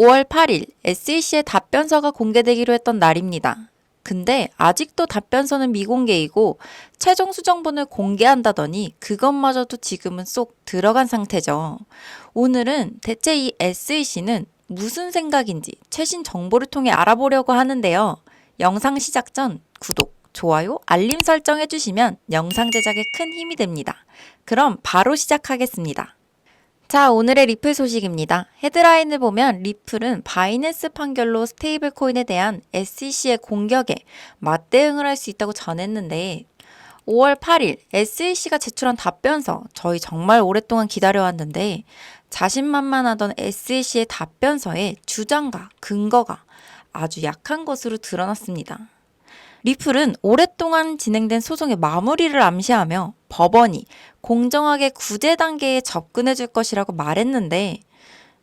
5월 8일 SEC의 답변서가 공개되기로 했던 날입니다. 근데 아직도 답변서는 미공개이고 최종 수정본을 공개한다더니 그것마저도 지금은 쏙 들어간 상태죠. 오늘은 대체 이 SEC는 무슨 생각인지 최신 정보를 통해 알아보려고 하는데요. 영상 시작 전 구독, 좋아요, 알림 설정 해주시면 영상 제작에 큰 힘이 됩니다. 그럼 바로 시작하겠습니다. 자, 오늘의 리플 소식입니다. 헤드라인을 보면 리플은 바이낸스 판결로 스테이블 코인에 대한 SEC의 공격에 맞대응을 할 수 있다고 전했는데 5월 8일 SEC가 제출한 답변서 저희 정말 오랫동안 기다려왔는데 자신만만하던 SEC의 답변서에 주장과 근거가 아주 약한 것으로 드러났습니다. 리플은 오랫동안 진행된 소송의 마무리를 암시하며 법원이 공정하게 구제 단계에 접근해 줄 것이라고 말했는데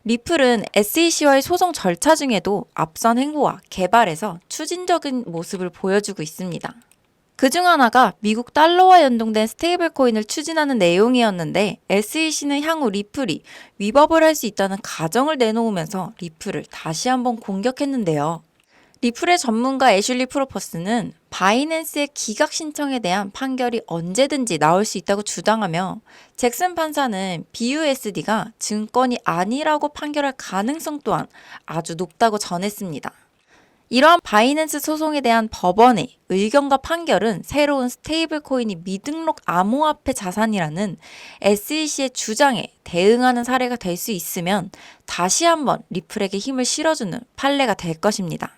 리플은 SEC와의 소송 절차 중에도 앞선 행보와 개발에서 추진적인 모습을 보여주고 있습니다. 그 중 하나가 미국 달러와 연동된 스테이블 코인을 추진하는 내용이었는데 SEC는 향후 리플이 위법을 할 수 있다는 가정을 내놓으면서 리플을 다시 한번 공격했는데요. 리플의 전문가 애슐리 프로퍼스는 바이낸스의 기각 신청에 대한 판결이 언제든지 나올 수 있다고 주장하며 잭슨 판사는 BUSD가 증권이 아니라고 판결할 가능성 또한 아주 높다고 전했습니다. 이러한 바이낸스 소송에 대한 법원의 의견과 판결은 새로운 스테이블 코인이 미등록 암호화폐 자산이라는 SEC의 주장에 대응하는 사례가 될 수 있으면 다시 한번 리플에게 힘을 실어주는 판례가 될 것입니다.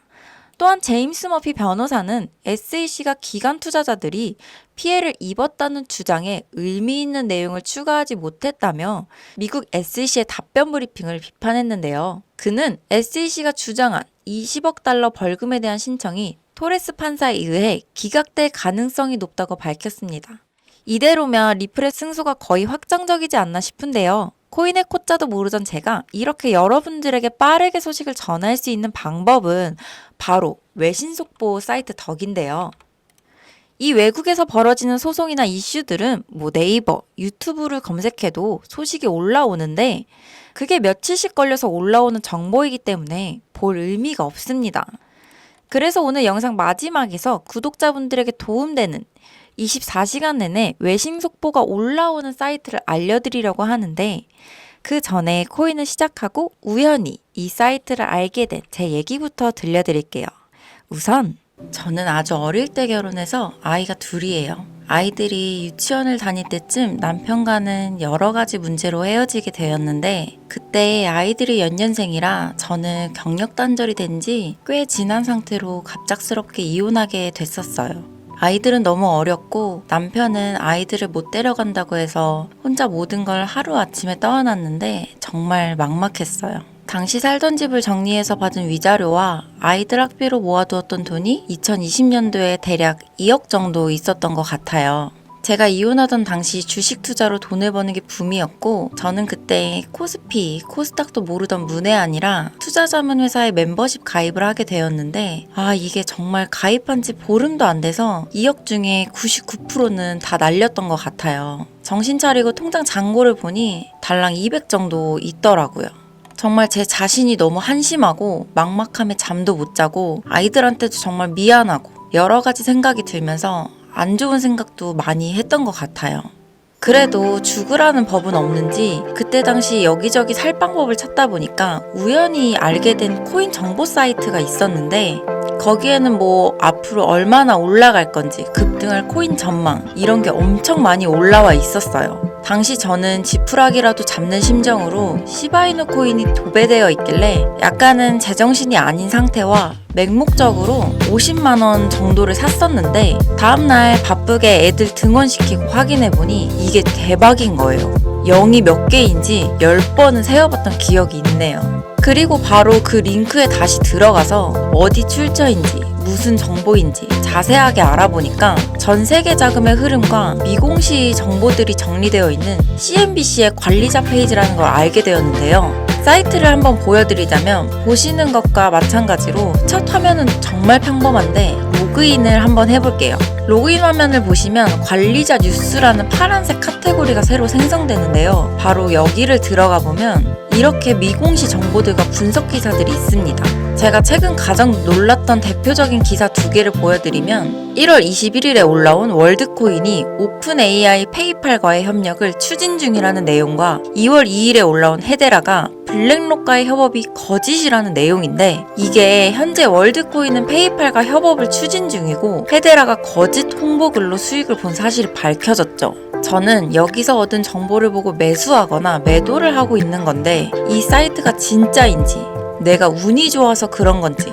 또한 제임스 머피 변호사는 SEC가 기관 투자자들이 피해를 입었다는 주장에 의미 있는 내용을 추가하지 못했다며 미국 SEC의 답변 브리핑을 비판했는데요. 그는 SEC가 주장한 20억 달러 벌금에 대한 신청이 토레스 판사에 의해 기각될 가능성이 높다고 밝혔습니다. 이대로면 리플의 승소가 거의 확정적이지 않나 싶은데요. 코인의 코자도 모르던 제가 이렇게 여러분들에게 빠르게 소식을 전할 수 있는 방법은 바로 외신 속보 사이트 덕인데요. 이 외국에서 벌어지는 소송이나 이슈들은 뭐 네이버, 유튜브를 검색해도 소식이 올라오는데 그게 며칠씩 걸려서 올라오는 정보이기 때문에 볼 의미가 없습니다. 그래서 오늘 영상 마지막에서 구독자분들에게 도움되는 24시간 내내 외신 속보가 올라오는 사이트를 알려드리려고 하는데 그 전에 코인을 시작하고 우연히 이 사이트를 알게 된 제 얘기부터 들려드릴게요. 우선 저는 아주 어릴 때 결혼해서 아이가 둘이에요. 아이들이 유치원을 다닐 때쯤 남편과는 여러 가지 문제로 헤어지게 되었는데 그때 아이들이 연년생이라 저는 경력 단절이 된 지 꽤 지난 상태로 갑작스럽게 이혼하게 됐었어요. 아이들은 너무 어렸고 남편은 아이들을 못 데려간다고 해서 혼자 모든 걸 하루아침에 떠안았는데 정말 막막했어요. 당시 살던 집을 정리해서 받은 위자료와 아이들 학비로 모아두었던 돈이 2020년도에 대략 2억 정도 있었던 것 같아요. 제가 이혼하던 당시 주식 투자로 돈을 버는 게 붐이었고 저는 그때 코스피, 코스닥도 모르던 문외아니라 투자자문 회사에 멤버십 가입을 하게 되었는데 아 이게 정말 가입한 지 보름도 안 돼서 2억 중에 99%는 다 날렸던 것 같아요. 정신 차리고 통장 잔고를 보니 달랑 200 정도 있더라고요. 정말 제 자신이 너무 한심하고 막막함에 잠도 못 자고 아이들한테도 정말 미안하고 여러 가지 생각이 들면서 안 좋은 생각도 많이 했던 것 같아요. 그래도 죽으라는 법은 없는지 그때 당시 여기저기 살 방법을 찾다 보니까 우연히 알게 된 코인 정보 사이트가 있었는데 거기에는 뭐 앞으로 얼마나 올라갈 건지 급등할 코인 전망 이런 게 엄청 많이 올라와 있었어요. 당시 저는 지푸라기라도 잡는 심정으로 시바이누 코인이 도배되어 있길래 약간은 제정신이 아닌 상태와 맹목적으로 50만 원 정도를 샀었는데 다음날 바쁘게 애들 등원시키고 확인해보니 이게 대박인 거예요. 0이 몇 개인지 10번은 세어봤던 기억이 있네요. 그리고 바로 그 링크에 다시 들어가서 어디 출처인지 무슨 정보인지 자세하게 알아보니까 전 세계 자금의 흐름과 미공시 정보들이 정리되어 있는 CNBC의 관리자 페이지라는 걸 알게 되었는데요. 사이트를 한번 보여드리자면 보시는 것과 마찬가지로 첫 화면은 정말 평범한데 로그인을 한번 해볼게요. 로그인 화면을 보시면 관리자 뉴스라는 파란색 카테고리가 새로 생성되는데요. 바로 여기를 들어가 보면 이렇게 미공시 정보들과 분석 기사들이 있습니다. 제가 최근 가장 놀랐던 대표적인 기사 두 개를 보여드리면 1월 21일에 올라온 월드코인이 오픈 AI 페이팔과의 협력을 추진 중이라는 내용과 2월 2일에 올라온 헤데라가 블랙록과의 협업이 거짓이라는 내용인데 이게 현재 월드코인은 페이팔과 협업을 추진 중이고 헤데라가 거짓 홍보글로 수익을 본 사실이 밝혀졌죠. 저는 여기서 얻은 정보를 보고 매수하거나 매도를 하고 있는 건데 이 사이트가 진짜인지 내가 운이 좋아서 그런 건지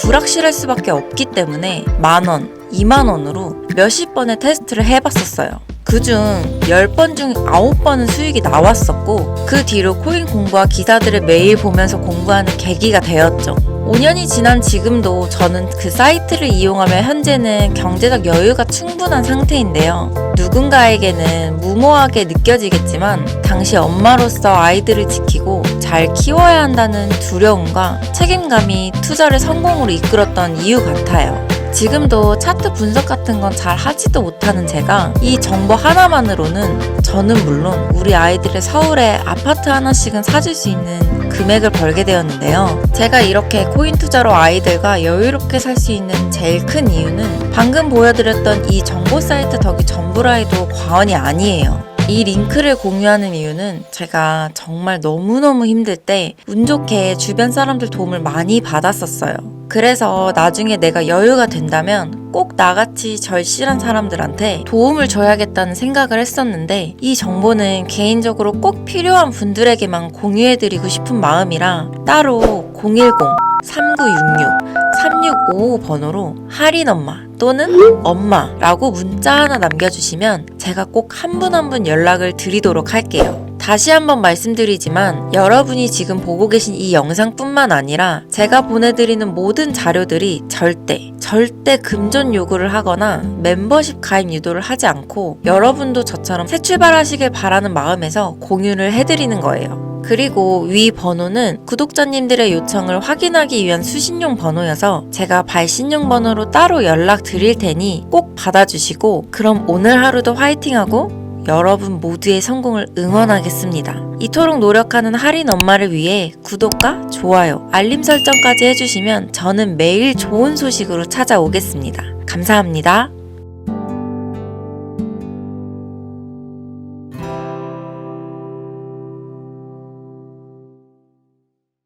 불확실할 수밖에 없기 때문에 만 원, 2만 원으로 몇십 번의 테스트를 해봤었어요. 그중 10번 중 9번은 수익이 나왔었고 그 뒤로 코인 공부와 기사들을 매일 보면서 공부하는 계기가 되었죠. 5년이 지난 지금도 저는 그 사이트를 이용하며 현재는 경제적 여유가 충분한 상태인데요. 누군가에게는 무모하게 느껴지겠지만 당시 엄마로서 아이들을 지키고 잘 키워야 한다는 두려움과 책임감이 투자를 성공으로 이끌었던 이유 같아요. 지금도 차트 분석 같은 건 잘 하지도 못하는 제가 이 정보 하나만으로는 저는 물론 우리 아이들의 서울에 아파트 하나씩은 사줄 수 있는 금액을 벌게 되었는데요. 제가 이렇게 코인 투자로 아이들과 여유롭게 살 수 있는 제일 큰 이유는 방금 보여드렸던 이 정보 사이트 덕이 전부라 해도 과언이 아니에요. 이 링크를 공유하는 이유는 제가 정말 너무너무 힘들 때 운 좋게 주변 사람들 도움을 많이 받았었어요. 그래서 나중에 내가 여유가 된다면 꼭 나같이 절실한 사람들한테 도움을 줘야겠다는 생각을 했었는데 이 정보는 개인적으로 꼭 필요한 분들에게만 공유해드리고 싶은 마음이라 따로 010 3966 3655 번호로 할인 엄마 또는 엄마라고 문자 하나 남겨주시면 제가 꼭 한 분 한 분 연락을 드리도록 할게요. 다시 한번 말씀드리지만 여러분이 지금 보고 계신 이 영상뿐만 아니라 제가 보내드리는 모든 자료들이 절대 절대 금전 요구를 하거나 멤버십 가입 유도를 하지 않고 여러분도 저처럼 새 출발하시길 바라는 마음에서 공유를 해드리는 거예요. 그리고 위 번호는 구독자님들의 요청을 확인하기 위한 수신용 번호여서 제가 발신용 번호로 따로 연락 드릴 테니 꼭 받아주시고 그럼 오늘 하루도 화이팅하고 여러분 모두의 성공을 응원하겠습니다. 이토록 노력하는 할인 엄마를 위해 구독과 좋아요, 알림 설정까지 해주시면 저는 매일 좋은 소식으로 찾아오겠습니다. 감사합니다.